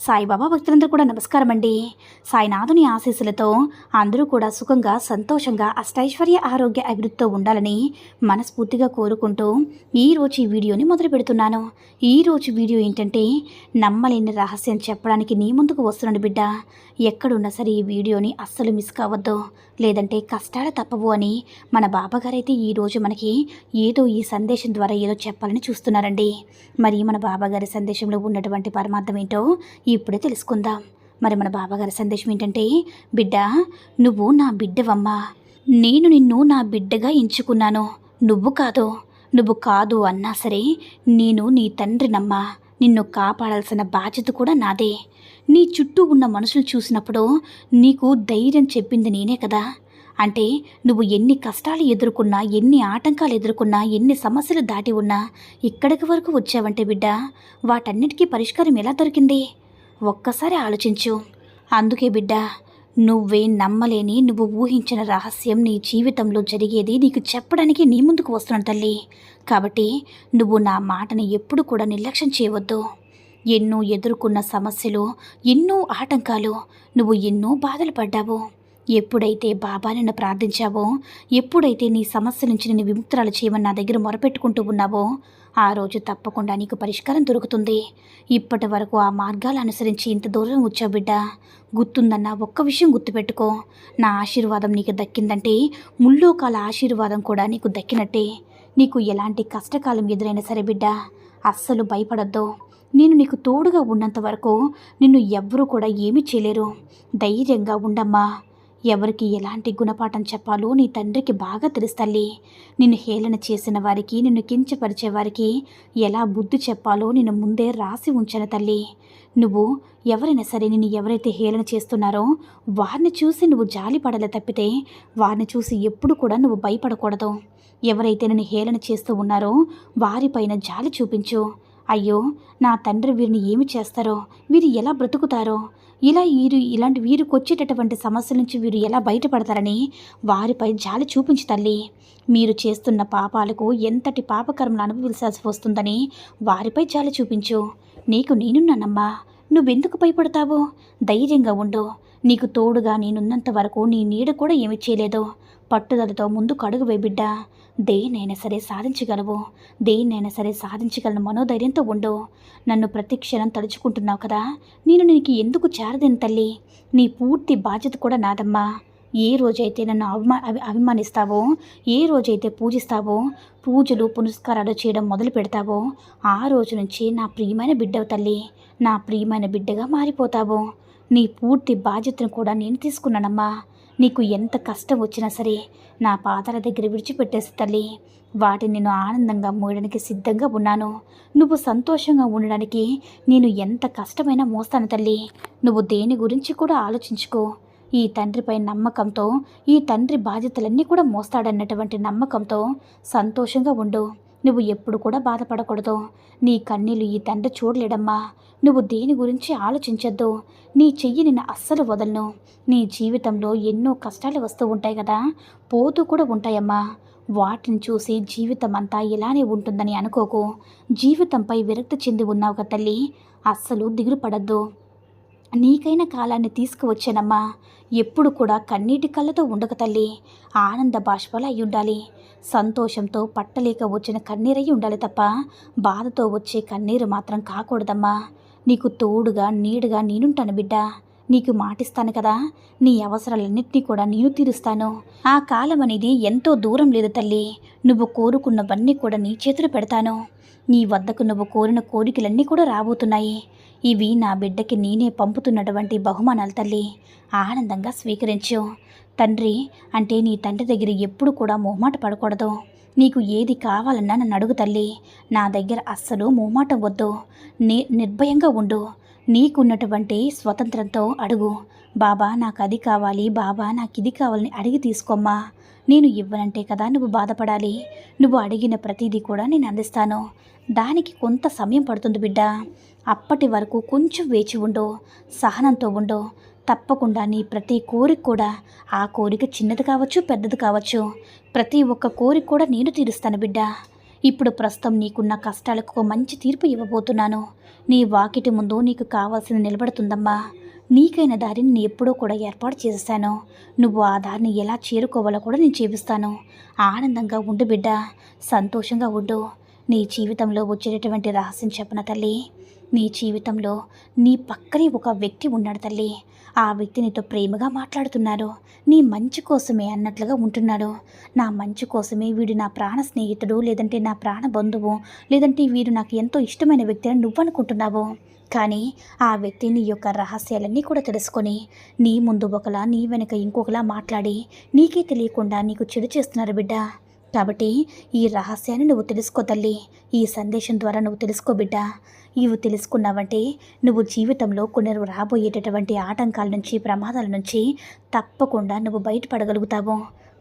సాయిబాబా భక్తులందరూ కూడా నమస్కారం అండి సాయినాథుని ఆశీస్సులతో అందరూ కూడా సుఖంగా సంతోషంగా అష్టైశ్వర్య ఆరోగ్య అభివృద్ధితో ఉండాలని మనస్ఫూర్తిగా కోరుకుంటూ ఈరోజు ఈ వీడియోని మొదలు పెడుతున్నాను. ఈరోజు వీడియో ఏంటంటే నమ్మలేని రహస్యం చెప్పడానికి నీ ముందుకు వస్తున్నాను బిడ్డ. ఎక్కడున్నా సరే ఈ వీడియోని అస్సలు మిస్ కావద్దు. లేదంటే కష్టాలు తప్పవు అని మన బాబాగారైతే ఈరోజు మనకి ఏదో ఈ సందేశం ద్వారా ఏదో చెప్పాలని చూస్తున్నారండి. మరి మన బాబాగారి సందేశంలో ఉన్నటువంటి పరమార్థం ఏంటో ఇప్పుడే తెలుసుకుందాం. మరి మన బాబాగారి సందేశం ఏంటంటే బిడ్డ నువ్వు నా బిడ్డవమ్మా. నేను నిన్ను నా బిడ్డగా ఎంచుకున్నాను. నువ్వు కాదు నువ్వు కాదు అన్నా సరే నేను నీ తండ్రినమ్మా. నిన్ను కాపాడాల్సిన బాధ్యత కూడా నాదే. నీ చుట్టూ ఉన్న మనుషులు చూసినప్పుడు నీకు ధైర్యం చెప్పింది నేనే కదా. అంటే నువ్వు ఎన్ని కష్టాలు ఎదుర్కొన్నా ఎన్ని ఆటంకాలు ఎదుర్కొన్నా ఎన్ని సమస్యలు దాటి ఉన్నా ఇక్కడికి వరకు వచ్చావంటే బిడ్డ వాటన్నిటికీ పరిష్కారం ఎలా దొరికింది? ఒక్కసారి ఆలోచించు. అందుకే బిడ్డ నువ్వే నమ్మలేని నువ్వు ఊహించిన రహస్యం నీ జీవితంలో జరిగేది నీకు చెప్పడానికి నీ ముందుకు వస్తున్నాను తల్లి. కాబట్టి నువ్వు నా మాటని ఎప్పుడు కూడా నిర్లక్ష్యం చేయవద్దు. ఎన్నో ఎదుర్కొన్న సమస్యలు ఎన్నో ఆటంకాలు నువ్వు ఎన్నో బాధలు పడ్డావు. ఎప్పుడైతే బాబా నిన్ను ప్రార్థించావో ఎప్పుడైతే నీ సమస్య నుంచి నిన్ను విముక్తురాలు చేయమని నా దగ్గర మొరపెట్టుకుంటూ ఉన్నావో ఆ రోజు తప్పకుండా నీకు పరిష్కారం దొరుకుతుంది. ఇప్పటి వరకు ఆ మార్గాలు అనుసరించి ఇంత దూరం వచ్చావు బిడ్డ. గుర్తుందన్న ఒక్క విషయం గుర్తుపెట్టుకో. నా ఆశీర్వాదం నీకు దక్కిందంటే ముల్లోకాల ఆశీర్వాదం కూడా నీకు దక్కినట్టే. నీకు ఎలాంటి కష్టకాలం ఎదురైనా సరే బిడ్డ అస్సలు భయపడద్దు. నేను నీకు తోడుగా ఉన్నంత వరకు నిన్ను ఎవ్వరూ కూడా ఏమీ చేయలేరు. ధైర్యంగా ఉండమ్మా. ఎవరికి ఎలాంటి గుణపాఠం చెప్పాలో నీ తండ్రికి బాగా తెలుసు తల్లి. నిన్ను హేళన చేసిన వారికి నిన్ను కించపరిచే వారికి ఎలా బుద్ధి చెప్పాలో నిన్ను ముందే రాసి ఉంచాను తల్లి. నువ్వు ఎవరైనా సరే నిన్ను ఎవరైతే హేళన చేస్తున్నారో వారిని చూసి నువ్వు జాలి పడలే తప్పితే వారిని చూసి ఎప్పుడు కూడా నువ్వు భయపడకూడదు. ఎవరైతే నిన్ను హేళన చేస్తూ ఉన్నారో వారిపైన జాలి చూపించు. అయ్యో నా తండ్రి వీరిని ఏమి చేస్తారో? వీరు ఎలా బ్రతుకుతారో? ఇలా వీరు ఇలాంటి వీరికి వచ్చేటటువంటి సమస్యల నుంచి వీరు ఎలా బయటపడతారని వారిపై జాలి చూపించు తల్లి. మీరు చేస్తున్న పాపాలకు ఎంతటి పాపకర్మలు అనుభవించాల్సి వస్తుందని వారిపై జాలి చూపించు. నీకు నేనున్నానమ్మా. నువ్వెందుకు భయపడతావు? ధైర్యంగా ఉండు. నీకు తోడుగా నేనున్నంత వరకు నీ నీడ కూడా ఏమి చేయలేదు. పట్టుదలతో ముందుకు అడుగు బిడ్డ. దేన్నైనా సరే సాధించగలవు. దేన్నైనా సరే సాధించగలను మనోధైర్యంతో ఉండు. నన్ను ప్రతి క్షణం తలుచుకుంటున్నావు కదా. నేను నీకు ఎందుకు చేరదేను తల్లి? నీ పూర్తి బాధ్యత కూడా నాదమ్మా. ఏ రోజైతే నన్ను అవమా అవి అభిమానిస్తావో ఏ రోజైతే పూజిస్తావో పూజలు పునస్కారాలు చేయడం మొదలు పెడతావో ఆ రోజు నుంచి నా ప్రియమైన బిడ్డవు తల్లి. నా ప్రియమైన బిడ్డగా మారిపోతావు. నీ పూర్తి బాధ్యతను కూడా నేను తీసుకున్నానమ్మా. నీకు ఎంత కష్టం వచ్చినా సరే నా పాదాల దగ్గర విడిచిపెట్టేసి తల్లి వాటిని నేను ఆనందంగా మోయడానికి సిద్ధంగా ఉన్నాను. నువ్వు సంతోషంగా ఉండడానికి నేను ఎంత కష్టమైనా మోస్తాను తల్లి. నువ్వు దేని గురించి కూడా ఆలోచించుకో. ఈ తండ్రిపై నమ్మకంతో ఈ తండ్రి బాధ్యతలన్నీ కూడా మోస్తాడన్నటువంటి నమ్మకంతో సంతోషంగా ఉండు. నువ్వు ఎప్పుడు కూడా బాధపడకూడదు. నీ కన్నీళ్ళు ఈ తండ్రి చూడలేడమ్మా. నువ్వు దేని గురించి ఆలోచించొద్దు. నీ చెయ్యి నిన్ను అస్సలు వదలను. నీ జీవితంలో ఎన్నో కష్టాలు వస్తూ ఉంటాయి కదా. పోతూ కూడా ఉంటాయమ్మా. వాటిని చూసి జీవితం అంతా ఇలానే ఉంటుందని అనుకోకు. జీవితంపై విరక్తి చెంది ఉన్నావు కదా తల్లి. అస్సలు దిగులు పడద్దు. నీకైన కాలాన్ని తీసుకువచ్చానమ్మా. ఎప్పుడు కూడా కన్నీటి కళ్ళతో ఉండక తల్లి. ఆనంద బాష్పాలు అయి ఉండాలి సంతోషంతో పట్టలేక వచ్చిన కన్నీరయ్యి ఉండాలి తప్ప బాధతో వచ్చే కన్నీరు మాత్రం కాకూడదమ్మా. నీకు తోడుగా నీడుగా నేనుంటాను బిడ్డ. నీకు మాటిస్తాను కదా. నీ అవసరాలన్నింటినీ కూడా నేను తీరుస్తాను. ఆ కాలం అనేది ఎంతో దూరం లేదు తల్లి. నువ్వు కోరుకున్నవన్నీ కూడా నీ చేతులు పెడతాను. నీ వద్దకు నువ్వు కోరిన కోరికలన్నీ కూడా రాబోతున్నాయి. ఇవి నా బిడ్డకి నేనే పంపుతున్నటువంటి బహుమానాలు తల్లి. ఆనందంగా స్వీకరించు. తండ్రి అంటే నీ తండ్రి దగ్గర ఎప్పుడు కూడా మొహమాట పడకూడదు. నీకు ఏది కావాలన్నా నన్ను అడుగు తల్లి. నా దగ్గర అస్సలు మొహమాటం వద్దు. ని నిర్భయంగా ఉండు. నీకున్నటువంటి స్వతంత్రంతో అడుగు. బాబా నాకు అది కావాలి. బాబా నాకు ఇది కావాలని అడిగి తీసుకోమ్మా. నేను ఇవ్వనంటే కదా నువ్వు బాధపడాలి. నువ్వు అడిగిన ప్రతిదీ కూడా నేను అందిస్తాను. దానికి కొంత సమయం పడుతుంది బిడ్డ. అప్పటి వరకు కొంచెం వేచి ఉండు. సహనంతో ఉండు. తప్పకుండా నీ ప్రతి కోరిక కూడా ఆ కోరిక చిన్నది కావచ్చు పెద్దది కావచ్చు. ప్రతి ఒక్క కోరిక కూడా నేను తీరుస్తాను బిడ్డ. ఇప్పుడు ప్రస్తుతం నీకున్న కష్టాలకు ఒక మంచి తీర్పు ఇవ్వబోతున్నాను. నీ వాకిటి ముందు నీకు కావాల్సిన నిలబడుతుందమ్మా. నీకైన దారిని నేను ఎప్పుడూ కూడా ఏర్పాటు చేసేసాను నువ్వు ఆ దారిని ఎలా చేరుకోవాలో కూడా నేను చూపిస్తాను. ఆనందంగా ఉండు బిడ్డ. సంతోషంగా ఉండు. నీ జీవితంలో వచ్చేటటువంటి రహస్యం చెప్పన తల్లి? నీ జీవితంలో నీ పక్కనే ఒక వ్యక్తి ఉన్నాడు తల్లి. ఆ వ్యక్తి నీతో ప్రేమగా మాట్లాడుతున్నారు నీ మంచి కోసమే అన్నట్లుగా ఉంటున్నాడు. నా మంచి కోసమే వీడు నా ప్రాణ స్నేహితుడు లేదంటే నా ప్రాణ బంధువు లేదంటే వీడు నాకు ఎంతో ఇష్టమైన వ్యక్తి అని నువ్వు అనుకుంటున్నావు కానీ ఆ వ్యక్తి నీ యొక్క రహస్యాలన్నీ కూడా తెలుసుకొని నీ ముందు ఒకలా నీ వెనక ఇంకొకలా మాట్లాడి నీకే తెలియకుండా నీకు చెడు చేస్తున్నారు బిడ్డ. కాబట్టి ఈ రహస్యాన్ని నువ్వు తెలుసుకో తల్లి. ఈ సందేశం ద్వారా నువ్వు తెలుసుకో బిడ్డ. ఇవి తెలుసుకున్నావంటే నువ్వు జీవితంలో కొన్ని రాబోయేటటువంటి ఆటంకాల నుంచి ప్రమాదాల నుంచి తప్పకుండా నువ్వు బయటపడగలుగుతావు.